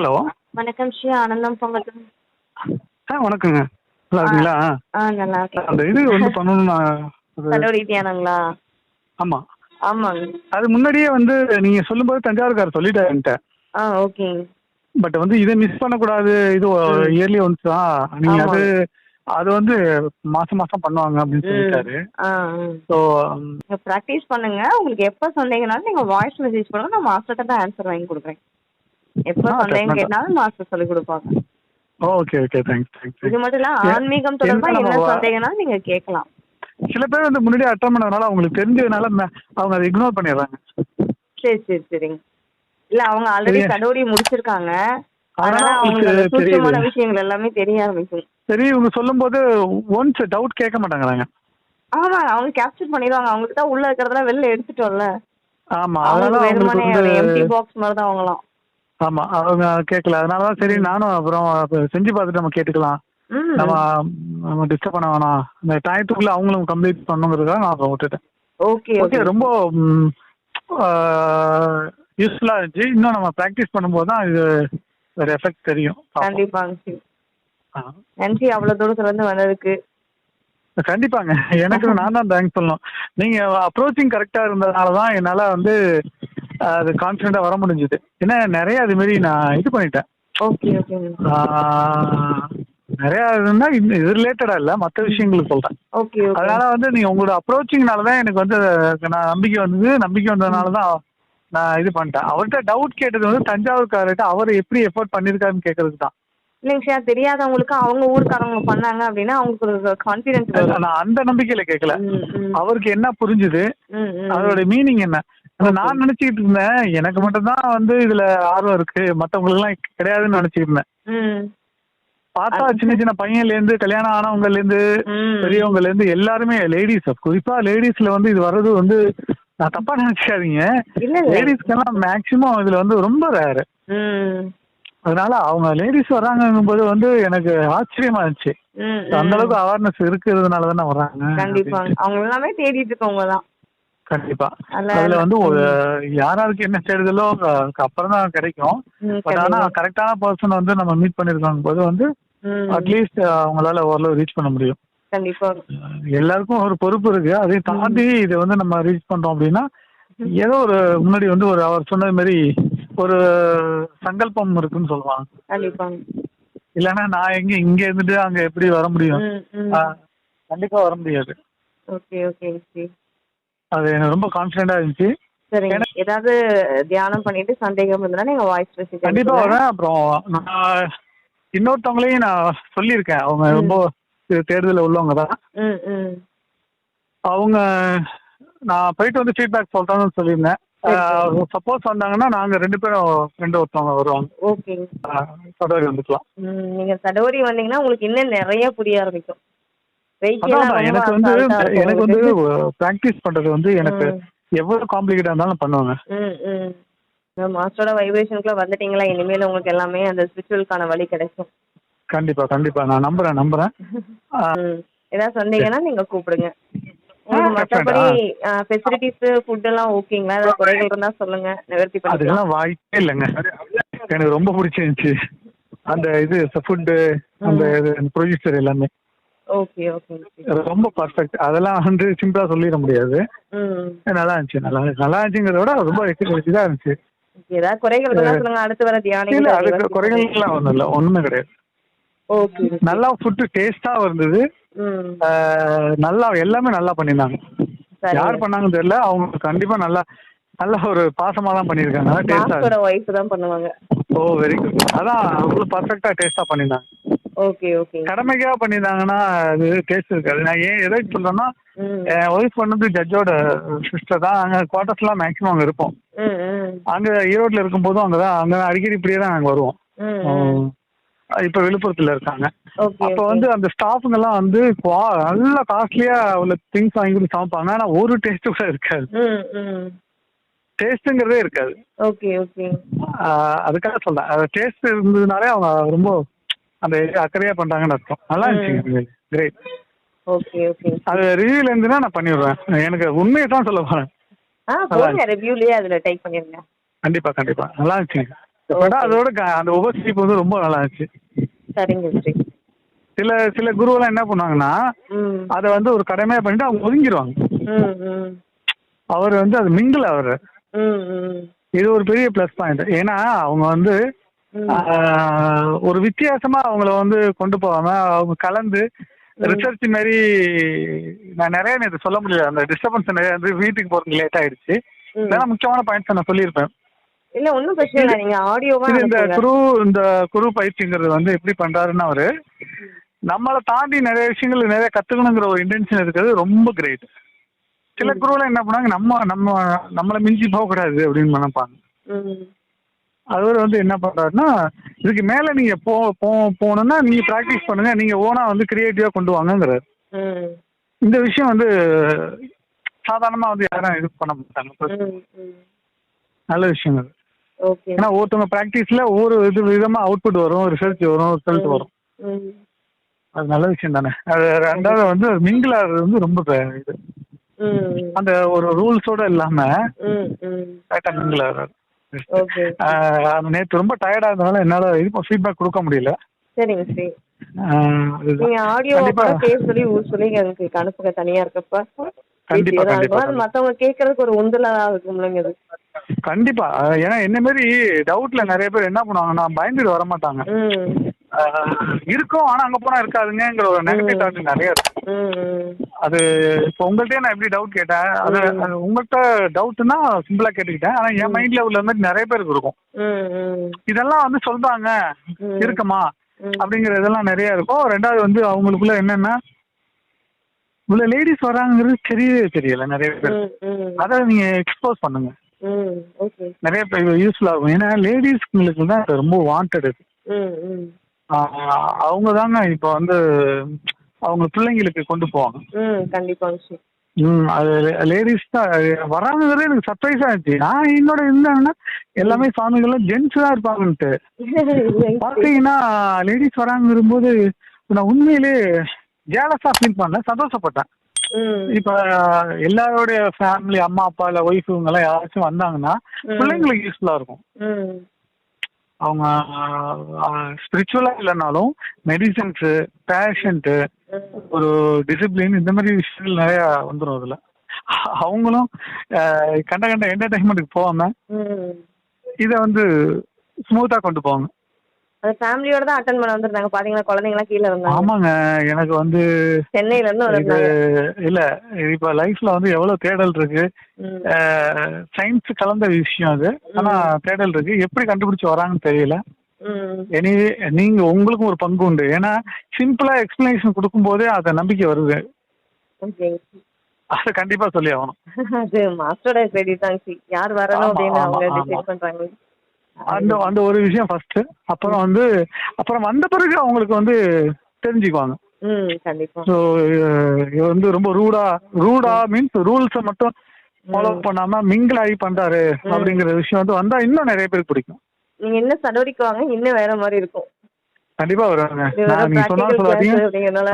Hello. வணக்கம் ஸ்ரீ ஆனந்தம் பொங்கல். ஆ வணக்கங்க. நல்லா இருக்கீங்களா? ஆ நல்லா இருக்கேன். அந்த இது வந்து பண்ணணும் ஆமாம் ஆமாங்க. அது முன்னாடியே வந்து நீங்கள் சொல்லும்போது தஞ்சாவூர்கார் சொல்லிட்டாரு என்கிட்ட. ஆ ஓகேங்க பட் வந்து இதை மிஸ் பண்ணக்கூடாது. இது இயர்லி ஒன்ஸ் தான். நீங்கள் அது அது வந்து மாசம் மாசம் பண்ணுவாங்க அப்படின்னு சொல்லிட்டாரு. நீங்க ப்ராக்டிஸ் பண்ணுங்க. உங்களுக்கு எப்போ சந்தேகம்னாலும் நீங்க வாய்ஸ் மெசேஜ் பண்ணுங்க நான் மாஸ்டர்கிட்ட தான் ஆன்சர் வாங்கி கொடுக்குறேன். எப்போ சந்தேகம். கேட்டாலும் மாஸ்டர் சொல்லி கொடுப்பாங்க. ஓகே ஓகே தேங்க்ஸ் இது தேங்க்ஸ் மட்டும் இல்ல ஆன்மீகம் தொடர்பா என்ன சந்தேகம்னாலும் நீங்க கேட்கலாம். சில பேர் வந்து முன்னாடி அட்டன் பண்ணதுனால அவங்களுக்கு தெரிஞ்சதுனால அவங்க அதை இக்னோர் பண்ணிடுறாங்க. சரி சரி சரிங்க. இல்ல அவங்க ஆல்ரெடி. கடவுரி முடிச்சிருக்காங்க. அதனால அவங்களுக்கு சூட்சமான. விஷயங்கள் எல்லாமே தெரிய ஆரம்பிக்கும். சரி இவங்க சொல்லும்போது ஒன்ஸ் டவுட் கேட்க மாட்டாங்கறாங்க. ஆமா அவங்க கேப்சர் பண்ணிடுவாங்க. அவங்களுக்கு தான் உள்ள இருக்கிறதெல்லாம் வெளில எடுத்துட்டோம்ல. ஆமா அதனால அவங்களுக்கு எம்டி பாக்ஸ் மாதிரி தான் அவங்களாம். ஆமா அவங்க கேட்கல. அதனால தான் சரி நானும் அப்புறம் அப்ப செஞ்சு பார்த்துட்டு நம்ம கேட்டுக்கலாம். நம்ம நம்ம டிஸ்டர்ப் பண்ண வேணாம். இந்த டயத்துக்குள்ள அவங்களும் கம்ப்ளீட் பண்ணுங்கிறதுக்காக நான் அப்புறம் விட்டுட்டேன். Okay okay. ரொம்ப யூஸ்ஃபுல்லா இருந்துச்சு. இன்னும் நம்ம ப்ராக்டிஸ் பண்ணும்போது தான் இது ஒரு எஃபெக்ட் தெரியும். கண்டிப்பாங்க. நன்றி. அவ்வளவு தூரத்துல இருந்து வந்ததுக்கு. கண்டிப்பாங்க. எனக்கு நான் தான் தேங்க்ஸ் சொல்லணும். நீங்க அப்ரோச்சிங் கரெக்டா இருந்ததுனால தான் என்னால வந்து அது கான்ஃபிடென்ட்டா வர முடிஞ்சுது. ஏன்னா நிறைய அது மாதிரி நான் இது பண்ணிட்டேன். ஓகே நிறைய இதுன்னா இது ரிலேட்டடா இல்ல மற்ற விஷயங்களுக்கு சொல்றேன். ஓகே அதனால வந்து நீங்க உங்களோட அப்ரோச்சிங்னால தான் எனக்கு வந்து நான் நம்பிக்கை வந்தது. நம்பிக்கை வந்ததுனால தான் நான் இது பண்ணிட்டேன். அவர்கிட்ட டவுட் கேட்டது வந்து தஞ்சாவூர்காரர்கிட்ட அவர் எப்படி எஃபோர்ட் பண்ணிருக்காருன்னு கேட்கறதுக்கு தான். இல்லைங்க தெரியாதவங்களுக்கு அவங்க ஊருக்காரவங்க பண்ணாங்க அப்படின்னா அவங்களுக்கு ஒரு நான் அந்த நம்பிக்கையில கேட்கல. அவருக்கு என்ன புரிஞ்சுது. அதோட மீனிங் என்ன? நான் நினைச்சுக்கிட்டு இருந்தேன். எனக்கு மட்டும் தான் வந்து இதுல ஆர்வம் இருக்கு. மத்தவங்களுக்கு எல்லாம் கிடையாதுன்னு நினைச்சிட்டு இருந்தேன். பார்த்தா சின்ன சின்ன பையன்ல இருந்து கல்யாணம் ஆனவங்கல இருந்து. பெரியவங்கல இருந்து எல்லாருமே லேடிஸ் குறிப்பா லேடிஸ்ல வந்து இது வர்றது வந்து நான் தப்பா நினைச்சுக்காதீங்க. லேடிஸ்க்கெல்லாம் மேக்சிமம் இதுல வந்து ரொம்ப ரேரு அதனால அவங்க லேடிஸ் வர்றாங்கங்கும் போது வந்து எனக்கு ஆச்சரியமா இருந்துச்சு. அந்த. அளவுக்கு அவேர்னஸ் இருக்கிறதுனால தானே வர்றாங்க. கண்டிப்பாங்க அவங்க எல்லாமே தேடிட்டு இருக்கவங்க தான். கண்டிப்பா. அதுல வந்து ஒரு யாராருக்கு என்ன தேடுதலோ அப்புறம் தான் கிடைக்கும். பட் ஆனா. கரெக்டான பர்சன் வந்து நம்ம மீட் பண்ணிருக்காங்க போது வந்து அட்லீஸ்ட் அவங்களால ஓரளவு ரீச் பண்ண முடியும். கண்டிப்பா. எல்லாருக்கும் ஒரு பொறுப்பு இருக்கு. அதையும் தாண்டி இதை வந்து நம்ம ரீச் பண்றோம் அப்படின்னா ஏதோ ஒரு முன்னாடி வந்து ஒரு அவர் சொன்னது மாதிரி ஒரு சங்கல்பம் இருக்குன்னு சொல்லுவாங்க. இல்லைன்னா நான் எங்க இங்க இருந்துட்டு அங்க எப்படி வர முடியும்? கண்டிப்பா வர முடியாது. Okay okay okay. அது எனக்கு ரொம்ப கான்பிடண்டா இருந்துச்சு. சரிங்க. ஏதாவது தியானம் பண்ணிட்டு சந்தேகம் இருந்தா நீங்க வாய்ஸ் மெசேஜ் கண்டிப்பா வரேன் அப்புறம் நான் இன்னொருத்தவங்களையும் நான் சொல்லியிருக்கேன். அவங்க ரொம்ப தேர்தலில் உள்ளவங்க தான். அவங்க நான் போயிட்டு வந்து ஃபீட்பேக் சொல்றேன்னு சொல்லியிருந்தேன். சப்போஸ் வந்தாங்கன்னா நாங்க ரெண்டு பேரும் ரெண்டு ஒருத்தவங்க வருவாங்க. ஓகேங்க. தொடரி வந்துக்கலாம். நீங்க சடோரி வந்தீங்கன்னா உங்களுக்கு இன்னும் நிறைய புரிய ஆரம்பிக்கும். எனக்கு வந்து எனக்கு வந்து. ப்ராக்டிஸ் பண்றது வந்து எனக்கு. எவ்வளவு காம்ப்ளிகேட்டா இருந்தாலும் பண்ணுவாங்க. மாஸ்டரோட வைப்ரேஷனுக்குள்ள வந்துட்டீங்களா? இனிமேல் உங்களுக்கு எல்லாமே அந்த ஸ்பிரிச்சுவலுக்கான வழி கிடைக்கும். கண்டிப்பா கண்டிப்பா. நான் நம்புறேன் நம்புறேன். ஏதாவது சொன்னீங்கன்னா நீங்க கூப்பிடுங்க. மற்றபடி. ஃபெசிலிட்டிஸ் ஃபுட் எல்லாம் ஓகேங்களா? ஏதாவது குறைகள் இருந்தா சொல்லுங்க. நிவர்த்தி பண்ணிக்கலாம். அதுக்கெல்லாம் வாய்ப்பே இல்லைங்க. எனக்கு ரொம்ப பிடிச்சிருந்துச்சு. அந்த இது ஃபுட்டு அந்த ப்ரொடியூசர் எல்லாமே. ஓகே ஓகே ரொம்ப பர்ஃபெக்ட் அதெல்லாம் வந்து சிம்பிளா சொல்லிட முடியாது. நல்லா இருந்துச்சு. நல்லா நல்லா இருந்துச்சுங்கிறத விட ரொம்ப இதா இருந்துச்சு. ஏதாவது குறைகள் இருந்தா சொல்லுங்க. அடுத்து வர இல்ல அதுக்கு தியானிகள் குறைகள்லாம் ஒண்ணும் இல்ல. ஒண்ணுமே கிடையாது. ஓகே நல்லா ஃபுட்டு டேஸ்டா இருந்தது. நல்லா எல்லாமே நல்லா பண்ணியிருந்தாங்க. சரி யார் பண்ணாங்கன்னு தெரியல. அவங்க கண்டிப்பா நல்லா நல்ல ஒரு பாசமா தான் பண்ணியிருக்காங்க. நல்லா டேஸ்டா ஒய்ஃப் தான் பண்ணுவாங்க. ஓ வெரி குட் அதான் அவ்வளோ பர்ஃபெக்டா டேஸ்டா பண்ணியிருந்தாங்க. Okay okay. கடமைக்காக பண்ணியிருந்தாங்கன்னா அது டேஸ்ட் இருக்காது. நான் ஏன் எதை சொல்றேன்னா என் ஒய்ஃப் பண்ணது ஜட்ஜோட சிஸ்டர் தான். அங்கே குவார்ட்டர்ஸ்லாம் மேக்ஸிமம் அங்கே இருப்போம். அங்கே ஈரோட்டில் இருக்கும்போதும் அங்கே தான் அங்கே அடிக்கடி இப்படியே தான் நாங்கள் வருவோம். இப்போ விழுப்புரத்தில் இருக்காங்க. அப்போ வந்து அந்த ஸ்டாஃபுங்கெல்லாம் வந்து குவா- நல்ல காஸ்ட்லியா உள்ள திங்ஸ் வாங்கி கொடுத்து சமைப்பாங்க. ஆனால் ஒரு டேஸ்ட் கூட இருக்காது. டேஸ்ட்டுங்கிறதே இருக்காது. Okay okay. அதுக்காக சொல்றேன். டேஸ்ட் இருந்ததுனாலே அவங்க ரொம்ப அந்த அக்கறையா பண்றாங்கன்னு அர்த்தம். நல்லா இருந்துச்சு கிரேட் ஓகே ஓகே அது ரிவ்யூல இருந்துன்னா நான் பண்ணிவிடுவேன் எனக்கு உண்மையை தான் சொல்ல போறேன். ஆ போடுங்க ரிவ்யூலயே அதுல டைப் பண்ணிருங்க. கண்டிப்பா கண்டிப்பா. நல்லா இருந்துச்சு பட் அதோட அந்த உபஸ்ரீப் வந்து ரொம்ப நல்லா இருந்துச்சு. சரிங்க ஸ்ரீ சில சில குருவெல்லாம் என்ன பண்ணுவாங்கன்னா அதை வந்து ஒரு கடமையா பண்ணிட்டு அவங்க ஒதுங்கிடுவாங்க அவர் வந்து அது மிங்கிள் அவர் இது ஒரு பெரிய ப்ளஸ் பாயிண்ட் ஏன்னா அவங்க வந்து ஒரு வித்தியாசமா அவங்கள வந்து கொண்டு போகாம அவங்க கலந்து ரிசர்ச் மாதிரி நான் நிறைய நேற்று சொல்ல முடியல அந்த டிஸ்டர்பன்ஸ் நிறைய வந்து வீட்டுக்கு போறதுக்கு லேட் ஆயிடுச்சு. இதெல்லாம் முக்கியமான பாயிண்ட்ஸ் நான் சொல்லியிருப்பேன். இல்ல ஒன்றும் பிரச்சனை இல்லை. நீங்க ஆடியோவா இந்த குரு இந்த குரு பயிற்சிங்கிறது வந்து எப்படி பண்றாருன்னா அவரு நம்மளை தாண்டி நிறைய விஷயங்கள் நிறைய கத்துக்கணுங்கிற ஒரு இன்டென்ஷன் இருக்கிறது ரொம்ப கிரேட் சில குருவெல்லாம் என்ன பண்ணாங்க நம்ம நம்ம நம்மளை மிஞ்சி போகக்கூடாது அப்படின்னு நினைப்பாங்க. அவர் வந்து என்ன பண்றாருன்னா இதுக்கு மேல நீங்க போ போ- போகணும்னா நீங்க ப்ராக்டிஸ் பண்ணுங்க நீங்க ஓனா வந்து கிரியேட்டிவா கொண்டு வாங்கங்கிறாரு. இந்த விஷயம் வந்து சாதாரணமா வந்து யாரும் இது பண்ண மாட்டாங்க. நல்ல விஷயம் அது ஏன்னா ஒருத்தவங்க ப்ராக்டிஸ்ல ஒவ்வொரு இது விதமா அவுட்புட் வரும் ரிசல்ட் வரும் ரிசல்ட் வரும். அது நல்ல விஷயம் தானே. அது ரெண்டாவது வந்து மிங்கிள் ஆகிறது வந்து ரொம்ப இது. அந்த ஒரு ரூல்ஸோட இல்லாம கரெக்டாக மிங்கிள் ஆகிறாரு நேற்று ரொம்ப டயர்டா இருந்தனால என்னால இது ஃபீட்பேக் கொடுக்க முடியல. சரிங்க அதுதான். நீங்க ஆடியோ பேச சொல்லி ஊர் சொல்லி எனக்கு அனுப்புங்க தனியா இருக்கப்ப. மத்தவங்க கேட்கறதுக்கு ஒரு உந்தலா இருக்கும்லங்க அது கண்டிப்பா. ஏன்னா என்ன மாதிரி டவுட்ல நிறைய பேர் என்ன பண்ணுவாங்கன்னா பயந்துட்டு வர மாட்டாங்க இருக்கும். ஆனா அங்க போனா இருக்காதுங்கிற ஒரு நெகட்டிவ் தாட் நிறைய இருக்கு. அது இப்போ உங்கள்கிட்ட நான் எப்படி டவுட் கேட்டேன்? அது உங்கள்கிட்ட டவுட்னா சிம்பிளா கேட்டுக்கிட்டேன். ஆனா என் மைண்ட்ல உள்ள மாதிரி நிறைய பேருக்கு இருக்கும். இதெல்லாம் வந்து சொல்றாங்க. இருக்குமா. அப்படிங்கிற இதெல்லாம் நிறைய இருக்கும். ரெண்டாவது வந்து அவங்களுக்குள்ள என்னன்னா உள்ள லேடிஸ் வராங்கிறது தெரியவே தெரியல நிறைய பேர். அதை நீங்க எக்ஸ்போஸ் பண்ணுங்க. நிறைய பேர் யூஸ்ஃபுல் ஆகும் ஏன்னா லேடிஸ்ங்களுக்கு தான் ரொம்ப வாண்டட் அவங்க தாங்க இப்போ வந்து அவங்க பிள்ளைங்களுக்கு கொண்டு போவாங்க. ம் கண்டிப்பாங்க ஸ்ரீ ம் அது லேடிஸ் தான் வராங்கிறது எனக்கு சர்ப்ரைஸா இருந்துச்சு. நான் என்னோட இருந்தாங்கன்னா எல்லாமே சாமிகள்லாம் ஜென்ஸ் தான் இருப்பாங்கன்ட்டு. பார்த்தீங்கன்னா லேடிஸ் வராங்கிறபோது நான் உண்மையிலே ஜேலஸா ஃபீல் பண்ணல சந்தோஷப்பட்டேன். இப்போ எல்லாரோடைய ஃபேமிலி அம்மா அப்பா இல்லை ஒய்ஃப் இவங்கெல்லாம் யாராச்சும் வந்தாங்கன்னா. பிள்ளைங்களுக்கு யூஸ்ஃபுல்லாக இருக்கும். அவங்க ஸ்பிரிச்சுவலாக இல்லைனாலும் மெடிசன்ஸு பேஷண்ட்டு ஒரு டிசிப்ளின் இந்த மாதிரி விஷயங்கள் நிறையா வந்துடும் அதில். அவங்களும் கண்ட கண்ட என்டர்டைன்மெண்ட்டுக்கு போகாமல் ம். இதை வந்து ஸ்மூத்தாக கொண்டு போவாங்க. அது ஃபேமிலியோட தான் அட்டன் பண்ண வந்திருந்தாங்க. பாத்தீங்களா? குழந்தைங்களாம் கீழே இருந்தாங்க. ஆமாங்க. எனக்கு வந்து சென்னையில இருந்து இது வந்திருந்தாங்க. இல்ல இப்ப லைஃப்ல வந்து எவ்வளவு தேடல் இருக்கு? ம். சயின்ஸ் கலந்த விஷயம் அது. ஆனா தேடல் இருக்கு. எப்படி கண்டுபிடிச்சு வராங்கன்னு தெரியல. ம். எனிவே நீங்க உங்களுக்கும் ஒரு பங்கு உண்டு. ஏன்னா சிம்பிளா எக்ஸ்பிளனேஷன் கொடுக்கும்போதே அதை நம்பிக்கை வருது. ஓகே. அதை கண்டிப்பா சொல்லி ஆகணும். அது மாஸ்டரோட கிரெடிட் தாங்க சி யார் வரணும் ஆமா, அப்படின்னு ஆமா, அவங்க ஆமா. டிசைட் பண்றாங்க அந்த அந்த ஒரு விஷயம் ஃபர்ஸ்ட் அப்புறம் வந்து அப்புறம் வந்த பிறகு அவங்களுக்கு வந்து தெரிஞ்சுக்குவாங்க. ஸோ இது வந்து ரொம்ப ரூடா ரூடா மீன்ஸ் ரூல்ஸை மட்டும் ஃபாலோ பண்ணாம மிங்கிள் ஆகி பண்றாரு அப்படிங்கிற விஷயம் வந்து வந்தா இன்னும் நிறைய பேருக்கு பிடிக்கும். நீங்க என்ன சடவடிக்கு வாங்க இன்னும் வேற மாதிரி இருக்கும். கண்டிப்பா வருவாங்க. நான் நீங்க சொன்னா சொல்லாதீங்க.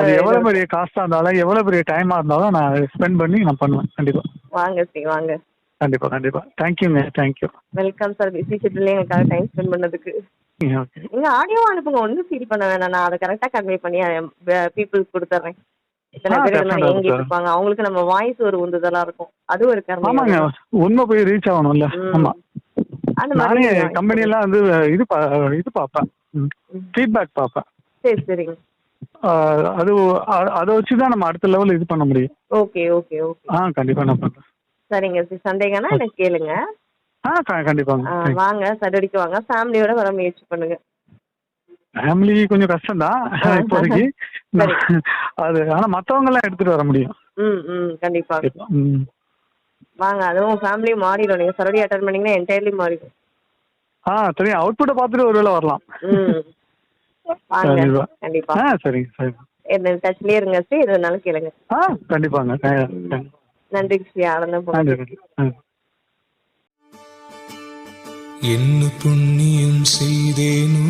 அது எவ்வளவு பெரிய காஸ்டா இருந்தாலும் எவ்வளவு பெரிய டைமா இருந்தாலும் நான் ஸ்பெண்ட் பண்ணி நான் பண்ணுவேன் கண்டிப்பா. வாங்க ஸ்ரீ வாங்க. கண்டிப்பா கண்டிப்பா. தேங்க்யூங்க thank you welcome sir busy ஷெட்யூல்ல எனக்காக டைம் ஸ்பெண்ட் பண்ணதுக்கு. நீங்க ஆடியோ அனுப்புங்க. ஒன்றும் ஃபீல் பண்ண வேணாம். நான் அதை கரெக்டாக கன்வே பண்ணி பீப்புளுக்கு இத்தனை பேர் sir. இருப்பாங்க அவங்களுக்கு நம்ம வாய்ஸ் ஒரு உந்துதலா இருக்கும். அது ஒரு கர்மம் உண்மை போய் ரீச் ஆகணும்ல. ஆமா. அந்த நானே கம்பெனி எல்லாம் வந்து இது இது பார்ப்பேன். ஃபீட்பேக் பார்ப்பேன். சரி சரிங்க. அது அதை வச்சு தான் நம்ம அடுத்த லெவல் இது பண்ண முடியும். Okay okay okay. ஆ கண்டிப்பா நான் பண்றேன். சரிங்க சி சந்தேகம்னா எனக்கு கேளுங்க. கண்டிப்பாங்க. வாங்க சடடிக்கு வாங்க. ஃபேமிலியோட வர முயற்சி பண்ணுங்க. ஃபேமிலி கொஞ்சம் கஷ்டம் தான் இப்போதைக்கு. அது ஆனா மத்தவங்க எல்லாம் எடுத்துட்டு வர முடியும். ம் ம் கண்டிப்பா. வாங்க அதுவும் ஃபேமிலி மாறிடும். நீங்க சரடி அட்டன் பண்ணீங்கன்னா என்டையர்லி மாறிடும். ஆ தெரியும். அவுட்புட்டை பார்த்துட்டு ஒரு வேளை வரலாம். ம். வாங்க கண்டிப்பா. ஆ சரிங்க சரி என்ன டச்லயே இருங்க ஸ்ரீ எது வேணாலும் கேளுங்க. ஆ கண்டிப்பாங்க. நன்றி கிருஷ்ணி ஆனந்த என்ன புண்ணியம் செய்தேனோ